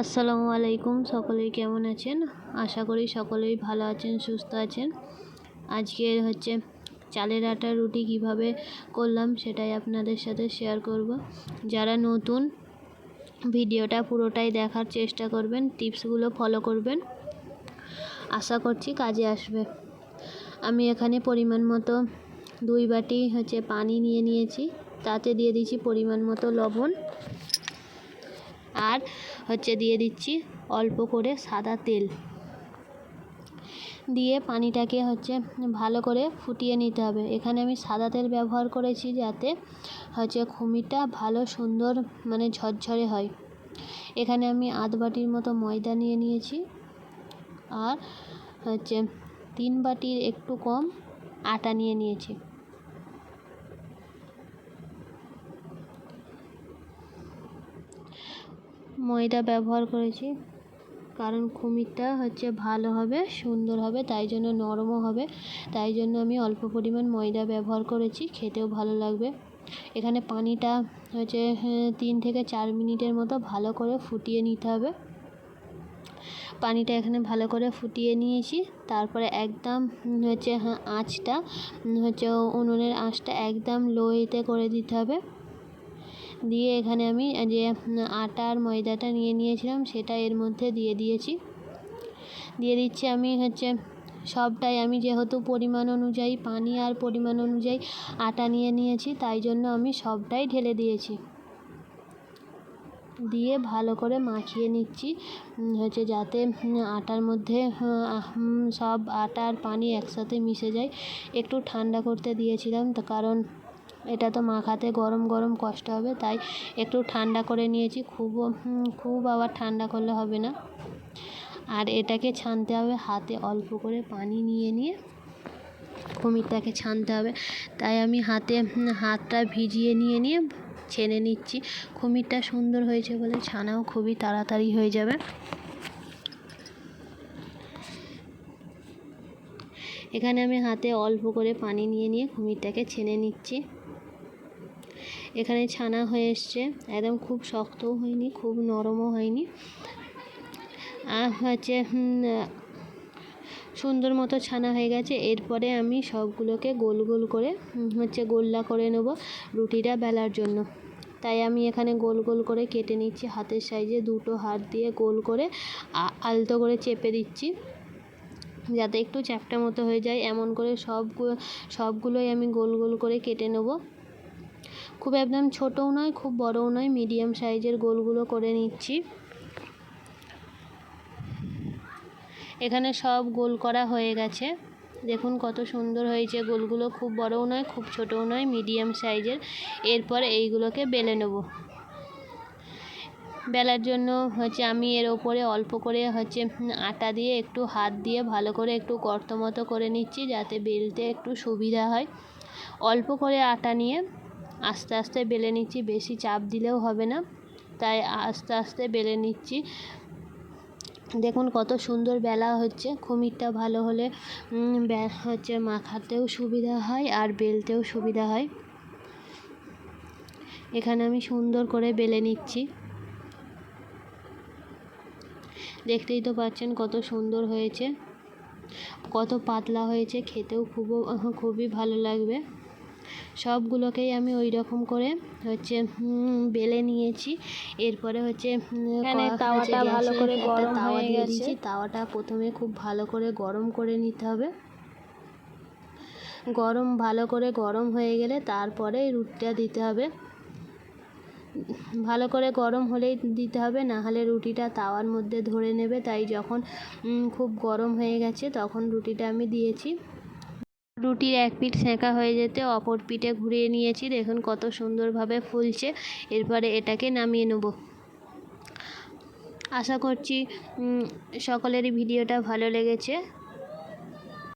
আসসালামু আলাইকুম সকলেই কেমন আছেন? আশা করি সকলেই ভালো আছেন, সুস্থ আছেন। আজকে হচ্ছে চালের আটা রুটি কীভাবে করলাম সেটাই আপনাদের সাথে শেয়ার করব। যারা নতুন, ভিডিওটা পুরোটাই দেখার চেষ্টা করবেন, টিপসগুলো ফলো করবেন। আশা করছি কাজে আসবে। আমি এখানে পরিমাণ মতো দুই বাটি হচ্ছে পানি নিয়ে নিয়েছি। তাতে দিয়ে দিচ্ছি পরিমাণ মতো লবণ। আর হচ্ছে দিয়ে দিচ্ছি অল্প করে সাদা তেল। দিয়ে পানিটাকে হচ্ছে ভালো করে ফুটিয়ে নিতে হবে। এখানে আমি সাদা তেল ব্যবহার করেছি যাতে হচ্ছে খুমিটা ভালো, সুন্দর মানে ঝরঝরে হয়। এখানে আমি আধ বাটির মতো ময়দা নিয়ে নিয়েছি আর হচ্ছে তিন বাটির একটু কম আটা নিয়ে নিয়েছি। ময়দা ব্যবহার করেছি। কারণ কুমিরটা হচ্ছে ভালো হবে সুন্দর হবে তাই জন্য নরমও হবে। তাই জন্য আমি অল্প পরিমাণ ময়দা ব্যবহার করেছি খেতেও ভালো লাগবে। এখানে পানিটা হচ্ছে হ্যাঁ, তিন থেকে চার মিনিটের মতো ভালো করে ফুটিয়ে নিতে হবে। পানিটা এখানে ভালো করে ফুটিয়ে নিয়েছি। তারপরে একদম হচ্ছে হ্যাঁ আঁচটা হচ্ছে উনুনের আঁচটা একদম লোয়েতে করে দিতে হবে। দিয়ে এখানে আমি যে আটা আর ময়দাটা নিয়ে নিয়েছিলাম, সেটা এর মধ্যে দিয়ে দিয়েছি। দিয়ে দিচ্ছি আমি হচ্ছে, সবটাই আমি যেহেতু পরিমাণ অনুযায়ী, পানি আর পরিমাণ অনুযায়ী আটা নিয়ে নিয়েছি, তাই জন্য আমি সবটাই ঢেলে দিয়েছি। দিয়ে ভালো করে মাখিয়ে নিচ্ছি হচ্ছে যাতে আটার মধ্যে সব আটা আর পানি একসাথে মিশে যায়। একটু ঠান্ডা করতে দিয়েছিলাম কারণ এটা তো মাখাতে গরম গরম কষ্ট হবে, তাই একটু ঠান্ডা করে নিয়েছি। খুবও খুব আবার ঠান্ডা করলে হবে না। আর এটাকে ছানতে হবে, হাতে অল্প করে পানি নিয়ে নিয়ে কুমিরটাকে ছানতে হবে। তাই আমি হাতে হাতটা ভিজিয়ে নিয়ে নিয়ে ছেনে নিচ্ছি। কুমিরটা সুন্দর হয়েছে বলে ছানাও খুবই তাড়াতাড়ি হয়ে যাবে। এখানে আমি হাতে অল্প করে পানি নিয়ে নিয়ে কুমিরটাকে ছেনে নিচ্ছি। এখানে ছানা হয়ে এসছে। একদম খুব শক্তও হয়নি, খুব নরমও হয়নি। হচ্ছে সুন্দর মতো ছানা হয়ে গেছে। এরপরে আমি সবগুলোকে গোল গোল করে হচ্ছে গোল্লা করে নেব রুটিটা বেলার জন্য। তাই আমি এখানে গোল গোল করে কেটে নিচ্ছি। হাতের সাইজে দুটো হাত দিয়ে গোল করে আলতো করে চেপে দিচ্ছি। যাতে একটু চ্যাপটা মতো হয়ে যায়। এমন করে সবগুলো সবগুলোই আমি গোল গোল করে কেটে নেব। খুব একদম ছোটও নয়, খুব বড়ও নয় মিডিয়াম সাইজের গোলগুলো করে নিচ্ছি। এখানে সব গোল করা হয়ে গেছে। দেখুন কত সুন্দর হয়েছে গোলগুলো, খুব বড়ও নয়, খুব ছোটও নয় মিডিয়াম সাইজের এরপর এইগুলোকে বেলে নেব। বেলার জন্য হচ্ছে আমি এর ওপরে অল্প করে হচ্ছে আটা দিয়ে একটু হাত দিয়ে ভালো করে একটু গর্ত মতো করে নিচ্ছি যাতে বেলতে একটু সুবিধা হয়। অল্প করে আটা নিয়ে আস্তে আস্তে বেলে নিচ্ছি, বেশি চাপ দিলেও হবে না। তাই আস্তে আস্তে বেলে নিচ্ছি। দেখুন কত সুন্দর বেলা হচ্ছে খুমিরটা ভালো হলে হচ্ছে মাখাতেও সুবিধা হয় আর বেলতেও সুবিধা হয়। এখানে আমি সুন্দর করে বেলে নিচ্ছি। দেখতেই তো পাচ্ছেন কত সুন্দর হয়েছে, কত পাতলা হয়েছে, খেতেও খুব খুবই ভালো লাগবে। সবগুলোকেই আমি ওই রকম করে হচ্ছে বেলে নিয়েছি। এরপরে হচ্ছে তাওয়াটা ভালো করে গরম তাওয়া দিয়ে দিয়েছি। তাওয়াটা প্রথমে খুব ভালো করে গরম করে নিতে হবে। গরম ভালো করে গরম হয়ে গেলে তারপরে রুটিটা দিতে হবে। ভালো করে গরম হলেই দিতে হবে না হলে রুটিটা তাওয়ার মধ্যে ধরে নেবে। তাই যখন খুব গরম হয়ে গেছে তখন রুটিটা আমি দিয়েছি। রুটির এক পিঠ সেঁকা হয়ে যেতে অপর পিঠে ঘুরিয়ে নিয়েছি। দেখুন কত সুন্দরভাবে ফুলছে। এরপরে এটাকে নামিয়ে নেব। আশা করছি সকলেরই ভিডিওটা ভালো লেগেছে।